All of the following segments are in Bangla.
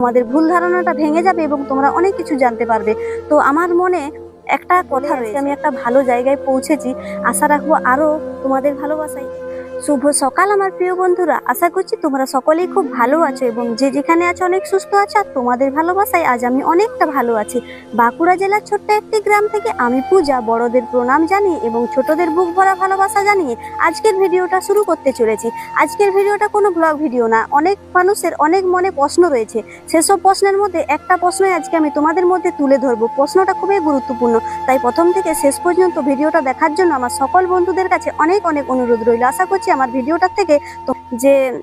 তোমাদের ভুল ধারণাটা ভেঙে যাবে এবং তোমরা অনেক কিছু জানতে পারবে। তো আমার মনে একটা কথা রয়েছে আমি একটা ভালো জায়গায় পৌঁছেছি। আশা রাখব আরও তোমাদের ভালোবাসাই শুভ সকাল, আমার প্রিয় বন্ধুরা। আশা করছি তোমরা সকলেই খুব ভালো আছো এবং যে যেখানে আছো অনেক সুস্থ আছো, আর তোমাদের ভালোবাসায় আজ আমি অনেকটা ভালো আছি। বাঁকুড়া জেলার ছোট্ট একটি গ্রাম থেকে আমি পূজা, বড়দের প্রণাম জানিয়ে এবং ছোটদের বুক ভরা ভালোবাসা জানিয়ে আজকের ভিডিওটা শুরু করতে চলেছি। আজকের ভিডিওটা কোনো ব্লগ ভিডিও না, অনেক মানুষের অনেক মনে প্রশ্ন রয়েছে। সেসব প্রশ্নের মধ্যে একটা প্রশ্নই আজকে আমি তোমাদের মধ্যে তুলে ধরবো। প্রশ্নটা খুবই গুরুত্বপূর্ণ, তাই প্রথম থেকে শেষ পর্যন্ত ভিডিওটা দেখার জন্য আমার সকল বন্ধুদের কাছে অনেক অনেক অনুরোধ রইল। আশা করছি আমার ভিডিওটার থেকে, তো- যে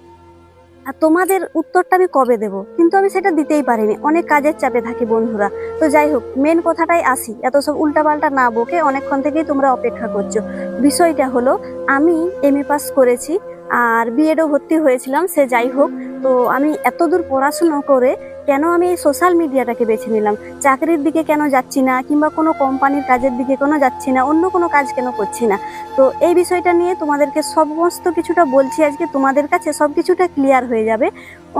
তোমাদের উত্তরটা আমি কবে দেব? কিন্তু আমি সেটা দিতেই পারিনি। অনেক কাজের চাপে থাকি বন্ধুরা। তো যাই হোক মেন কথাটাই আসি। এত সব উল্টাপাল্টা না বকে অনেকক্ষণ থেকেই তোমরা অপেক্ষা করছ। বিষয়টা হলো, আমি এম পাস করেছি, আর বিএডও ভর্তি হয়েছিলাম, সে যাই হোক। তো আমি এত দূর পড়াশুনো করে কেন আমি এই সোশ্যাল মিডিয়াটাকে বেছে নিলাম? চাকরির দিকে কেন যাচ্ছি না? কিংবা কোনো কোম্পানির কাজের দিকে কেন যাচ্ছি না? অন্য কোনো কাজ কেন করছি না? তো এই বিষয়টা নিয়ে তোমাদেরকে সমস্ত কিছুটা বলছি আজকে। তোমাদের কাছে সব কিছুটা ক্লিয়ার হয়ে যাবে।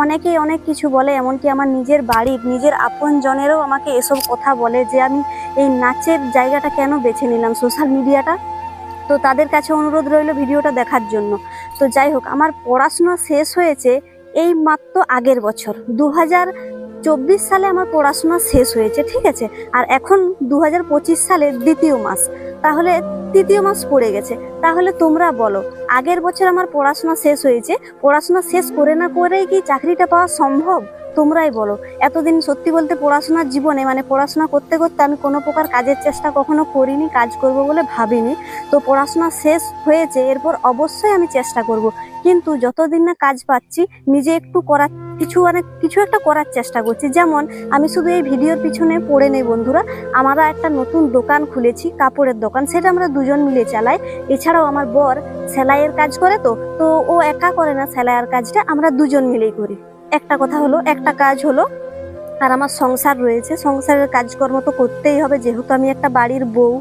অনেকেই অনেক কিছু বলে, এমনকি আমার নিজের বাড়ির নিজের আপনজনেরও আমাকে এসব কথা বলে যে আমি এই নাচের জায়গাটা কেন বেছে নিলাম সোশ্যাল মিডিয়াটা তো তাদের কাছে অনুরোধ রইল ভিডিওটা দেখার জন্য। তো যাই হোক, আমার পড়াশোনা শেষ হয়েছে এই মাত্র আগের বছর দু হাজার চব্বিশ সালে আমার পড়াশোনা শেষ হয়েছে, ঠিক আছে? আর এখন দু সালের দ্বিতীয় মাস। তাহলে তৃতীয় মাস পড়ে গেছে। তাহলে তোমরা বলো, আগের বছর আমার পড়াশোনা শেষ হয়েছে। পড়াশোনা শেষ করে না করেই কি চাকরিটা পাওয়া সম্ভব? তোমরাই বলো। এতদিন সত্যি বলতে পড়াশোনার জীবনে মানে পড়াশোনা করতে করতে আমি কোনো প্রকার কাজের চেষ্টা কখনো করিনি, কাজ করব বলে ভাবিনি। তো পড়াশোনা শেষ হয়েছে, এরপর অবশ্যই আমি চেষ্টা করব। কিন্তু যতদিন না কাজ পাচ্ছি, নিজে একটু করার, কিছু অনেক, কিছু একটা করার চেষ্টা করছি। যেমন, আমি শুধু এই ভিডিওর পিছনে পড়ে নেই বন্ধুরা আমরা একটা নতুন দোকান খুলেছি, কাপড়ের দোকান, সেটা আমরা দুজন মিলে চালাই। এছাড়াও আমার বর সেলাইয়ের কাজ করে তো তো ও একা করে না, সেলাইয়ের কাজটা আমরা দুজন মিলেই করি। একটা কথা হলো, একটা কাজ হলো, আর আমার সংসার রয়েছে। সংসারের কাজকর্ম তো করতেই হবে, যেহেতু আমি একটা বাড়ির বউ,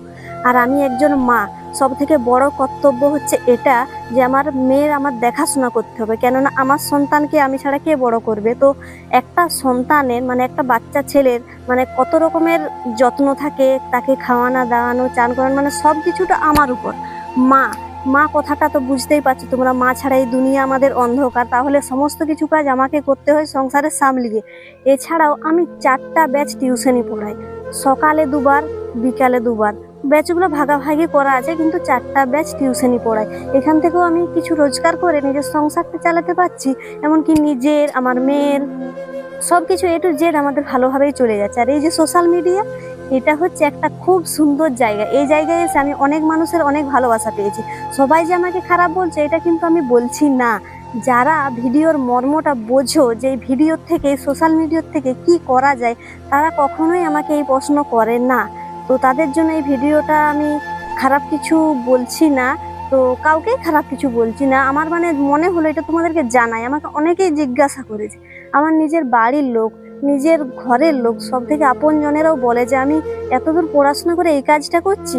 আর আমি একজন মা সব থেকে বড় কর্তব্য হচ্ছে এটা যে আমার মেয়ের আমার দেখাশোনা করতে হবে। কেননা আমার সন্তানকে আমি ছাড়া কে বড় করবে? তো একটা সন্তানের মানে একটা বাচ্চা ছেলের মানে কত রকমের যত্ন থাকে, তাকে খাওয়ানো, দাওয়ানো, চান করানো মানে সব কিছুটা আমার উপর। মা মা কথাটা তো বুঝতেই পারছ, তোমরা মা ছাড়া এই দুনিয়া আমাদের অন্ধকার। তাহলে সমস্ত কিছু কাজ আমাকে করতে হয় সংসারের সামলিয়ে এছাড়াও আমি চারটা ব্যাচ টিউশনই পড়াই। সকালে দুবার, বিকালে দুবার। ব্যাচগুলো ভাগাভাগি করা আছে, কিন্তু চারটা ব্যাচ টিউশনই পড়াই। এখান থেকেও আমি কিছু রোজগার করে নিজের সংসারটা চালাতে পারছি, এমনকি নিজের, আমার মেয়ের সব কিছু এ টু জেড আমাদের ভালোভাবেই চলে যাচ্ছে। আর এই যে সোশ্যাল মিডিয়া এটা হচ্ছে একটা খুব সুন্দর জায়গা। এই জায়গায় এসে আমি অনেক মানুষের অনেক ভালোবাসা পেয়েছি। সবাই যে আমাকে খারাপ বলছে, এটা কিন্তু আমি বলছি না। যারা ভিডিওর মর্মটা বোঝো, যে ভিডিওর থেকে, সোশ্যাল মিডিয়ার থেকে কি করা যায়, তারা কখনোই আমাকে এই প্রশ্ন করে না। তো তাদের জন্য এই ভিডিওটা আমি খারাপ কিছু বলছি না। তো কাউকেই খারাপ কিছু বলছি না। আমার মানে মনে হলো এটা তোমাদেরকে জানাই। আমাকে অনেকেই জিজ্ঞাসা করেছে। আমার নিজের বাড়ির লোক নিজের ঘরের লোক, সব থেকে আপনজনেরাও বলে যে, আমি এতদূর পড়াশোনা করে এই কাজটা করছি।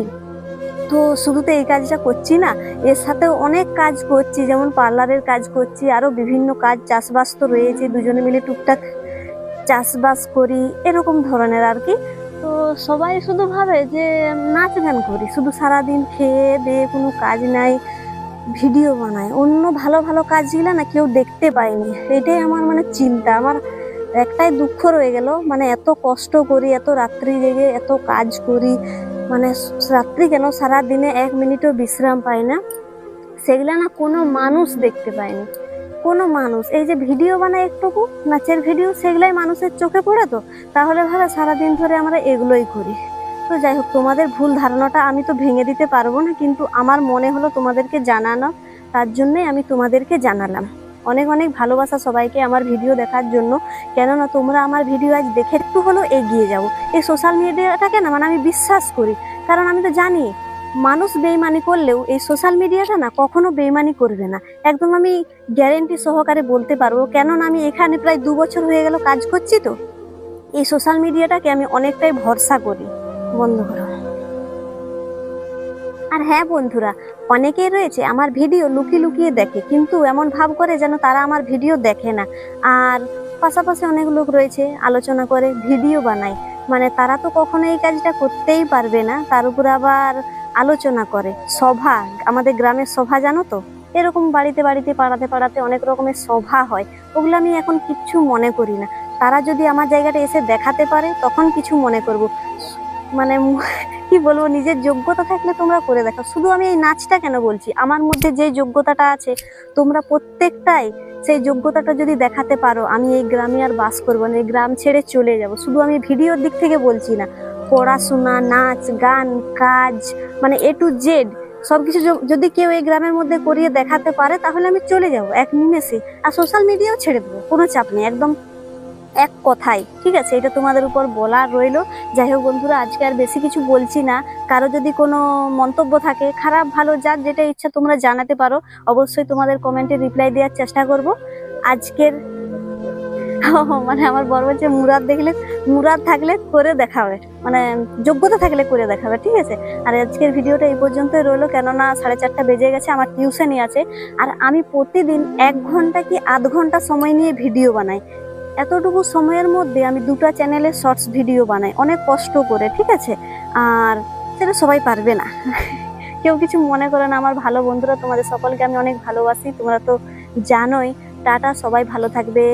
তো শুধু তো এই কাজটা করছি না, এর সাথেও অনেক কাজ করছি, যেমন পার্লারের কাজ করছি, আরও বিভিন্ন কাজ, চাষবাস তো রয়েছে, দুজনে মিলে টুকটাক চাষবাস করি, এরকম ধরনের আর কি। তো সবাই শুধু ভাবে যে, নাচ গান করি, শুধু সারাদিন খেয়ে দিয়ে কোনো কাজ নাই, ভিডিও বানায় অন্য ভালো ভালো কাজগুলো না কেউ দেখতে পায়নি, এটাই আমার মানে চিন্তা, আমার একটাই দুঃখ রয়ে গেল মানে এত কষ্ট করি, এত রাত্রি জেগে, এত কাজ করি মানে রাত্রি কেন সারা দিনে এক মিনিটও বিশ্রাম পাই না। সেগুলা না কোনো মানুষ দেখতে পায়নি। কোনো মানুষ, এই যে ভিডিও বানায় একটুকু, নাচের ভিডিও, সেগুলাই মানুষের চোখে পড়ে তো, তাহলে ভাবে সারাদিন ধরে আমরা এগুলোই করি। তো যাই হোক, তোমাদের ভুল ধারণাটা আমি তো ভেঙে দিতে পারব না, কিন্তু আমার মনে হলো তোমাদেরকে জানানো, তার জন্যই আমি তোমাদেরকে জানালাম। অনেক অনেক ভালোবাসা সবাইকে আমার ভিডিও দেখার জন্য। কেননা তোমরা আমার ভিডিও আজ দেখে একটু হলেও এগিয়ে যাও। এই সোশ্যাল মিডিয়াটাকে না মানে আমি বিশ্বাস করি। কারণ আমি তো জানি, মানুষ বেইমানি করলেও এই সোশ্যাল মিডিয়াটা না কখনো বেইমানি করবে না। একদম আমি গ্যারেন্টি সহকারে বলতে পারব, কেননা আমি এখানে প্রায় দু বছর হয়ে গেল কাজ করছি তো। এই সোশ্যাল মিডিয়াটাকে আমি অনেকটাই ভরসা করি। বন্ধ করো আর হ্যাঁ বন্ধুরা, অনেকেই রয়েছে আমার ভিডিও লুকিয়ে লুকিয়ে দেখে, কিন্তু এমন ভাব করে যেন তারা আমার ভিডিও দেখে না। আর পাশাপাশি অনেক লোক রয়েছে, আলোচনা করে, ভিডিও বানায়। মানে তারা তো কখনো এই কাজটা করতেই পারবে না, তার উপর আবার আলোচনা করে। সভা, আমাদের গ্রামের সভা জানো তো? এরকম বাড়িতে বাড়িতে, পাড়াতে পাড়াতে অনেক রকমের সভা হয়। ওগুলো আমি এখন কিচ্ছু মনে করি না। তারা যদি আমার জায়গাটা এসে দেখাতে পারে, তখন কিছু মনে করব। মানে কি বলব, নিজের যোগ্যতা থাকলে তোমরা করে দেখো শুধু আমি এই নাচটা কেন বলছি? আমার মধ্যে যে যোগ্যতাটা আছে, তোমরা প্রত্যেকটাই সেই যোগ্যতাটা যদি দেখাতে পারো, আমি এই গ্রামে আর বাস করব না, এই গ্রাম ছেড়ে চলে যাব। শুধু আমি ভিডিওর দিক থেকে বলছি না, পড়াশোনা, নাচ, গান, কাজ মানে এ টু জেড সব কিছু যদি কেউ এই গ্রামের মধ্যে করিয়ে দেখাতে পারে, তাহলে আমি চলে যাব, এক নিমেষে। আর সোশ্যাল মিডিয়াও ছেড়ে দেবো, কোনো চাপ নেই, একদম এক কথাই, ঠিক আছে? এটা তোমাদের উপর বলার রইল। যাই হোক বন্ধুরা, আজকে আর বেশি কিছু বলছি না। কারও যদি কোনো মন্তব্য থাকে, খারাপ, ভালো, যার যেটা ইচ্ছা তোমরা জানাতে পারো, অবশ্যই তোমাদের কমেন্টে রিপ্লাই দেওয়ার চেষ্টা করব। আজকের মানে আমার বড় বলছে, মুরাদ দেখলে, মুরাদ থাকলে করে দেখাবে। মানে যোগ্যতা থাকলে করে দেখাবে, ঠিক আছে? আর আজকের ভিডিওটা এই পর্যন্তই রইল, কেননা সাড়ে চারটা বেজে গেছে, আমার টিউশনই আছে। আর আমি প্রতিদিন এক ঘণ্টা কি আধ ঘণ্টা সময় নিয়ে ভিডিও বানাই। এতটুকু সময়ের মধ্যে আমি দুটা চ্যানেলে শর্টস ভিডিও বানাই, অনেক কষ্ট করে, ঠিক আছে? আর সেটা সবাই পারবে না। কেউ কিছু মনে করে না, আমার ভালো বন্ধুরা তোমাদের সকলকে আমি অনেক ভালোবাসি, তোমরা তো জানোই। টাটা, সবাই ভালো থাকবে।